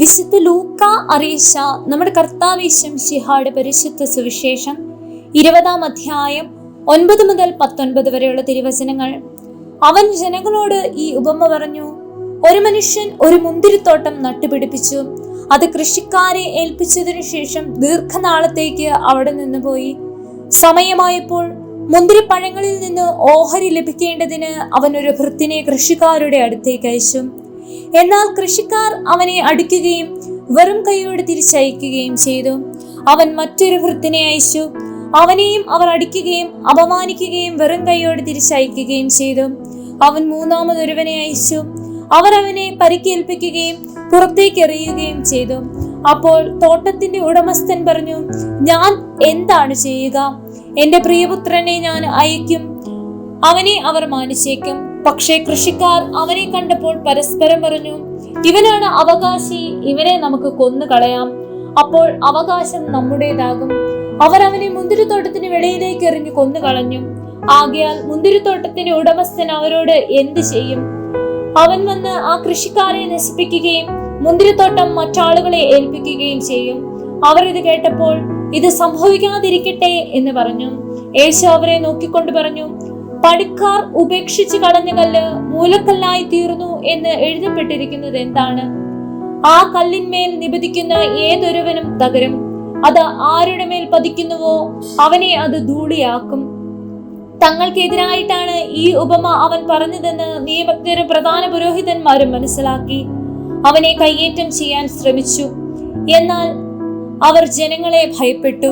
വിശുദ്ധ ലൂക്ക അറിയിച്ച നമ്മുടെ കർത്താവേശം ശിഹാട് പരിശുദ്ധ സുവിശേഷം ഇരുപതാം അധ്യായം ഒൻപത് മുതൽ പത്തൊൻപത് വരെയുള്ള തിരുവചനങ്ങൾ. അവൻ ജനങ്ങളോട് ഈ ഉപമ പറഞ്ഞു ഒരു മനുഷ്യൻ ഒരു മുന്തിരിത്തോട്ടം നട്ടുപിടിപ്പിച്ചു. അത് കൃഷിക്കാരെ ഏൽപ്പിച്ചതിനു ശേഷം ദീർഘനാളത്തേക്ക് അവിടെ നിന്ന് പോയി. സമയമായപ്പോൾ മുന്തിരിപ്പഴങ്ങളിൽ നിന്ന് ഓഹരി ലഭിക്കേണ്ടതിന് അവൻ ഒരു ഭൃത്തിനെ കൃഷിക്കാരുടെ അടുത്തേക്ക് അയച്ചു. എന്നാൽ കൃഷിക്കാർ അവനെ അടിക്കുകയും വെറും കൈയോടെ തിരിച്ചയക്കുകയും ചെയ്തു. അവൻ മറ്റൊരു വൃത്തിനെ അയച്ചു. അവനെയും അവർ അടിക്കുകയും അപമാനിക്കുകയും വെറും കൈയോടെ തിരിച്ചയക്കുകയും ചെയ്തു. അവൻ മൂന്നാമതൊരുവനെ അയച്ചു. അവർ അവനെ പരിക്കേൽപ്പിക്കുകയും പുറത്തേക്ക് എറിയുകയും ചെയ്തു. അപ്പോൾ തോട്ടത്തിന്റെ ഉടമസ്ഥൻ പറഞ്ഞു ഞാൻ എന്താണ് ചെയ്യുക? എന്റെ പ്രിയപുത്രനെ ഞാൻ അയക്കും അവനെ അവർ മാനിച്ചേക്കും. പക്ഷേ കൃഷിക്കാർ അവനെ കണ്ടപ്പോൾ പരസ്പരം പറഞ്ഞു ഇവനാണ് അവകാശി ഇവനെ നമുക്ക് കൊന്നു കളയാം. അപ്പോൾ അവകാശം നമ്മുടേതാകും. അവർ അവനെ മുന്തിരിത്തോട്ടത്തിന് വെളിയിലേക്ക് എറിഞ്ഞു കൊന്നു കളഞ്ഞു. ആകയാൽ മുന്തിരിത്തോട്ടത്തിന്റെ ഉടമസ്ഥൻ അവരോട് എന്ത് ചെയ്യും? അവൻ വന്ന് ആ കൃഷിക്കാരെ നശിപ്പിക്കുകയും മുന്തിരിത്തോട്ടം മറ്റാളുകളെ ഏൽപ്പിക്കുകയും ചെയ്യും. അവർ ഇത് കേട്ടപ്പോൾ ഇത് സംഭവിക്കാതിരിക്കട്ടെ എന്ന് പറഞ്ഞു. യേശു അവരെ നോക്കിക്കൊണ്ട് പറഞ്ഞു പണിക്കാർ ഉപേക്ഷിച്ച് കളഞ്ഞ കല്ല് മൂലക്കല്ലായി തീർന്നു എന്ന് എഴുതപ്പെട്ടിരിക്കുന്നത് എന്താണ്? ആ കല്ലിന്മേൽ നിബദിക്കുന്ന ഏതൊരുവനും തകരും. അത് ആരുടെ മേൽ പതിക്കുന്നുവോ അവനെ അത് ധൂളിയാക്കും. തങ്ങൾക്കെതിരായിട്ടാണ് ഈ ഉപമ അവൻ പറഞ്ഞതെന്ന് നിയമജ്ഞരും പ്രധാന പുരോഹിതന്മാരും മനസ്സിലാക്കി. അവനെ കയ്യേറ്റം ചെയ്യാൻ ശ്രമിച്ചു. എന്നാൽ അവർ ജനങ്ങളെ ഭയപ്പെട്ടു.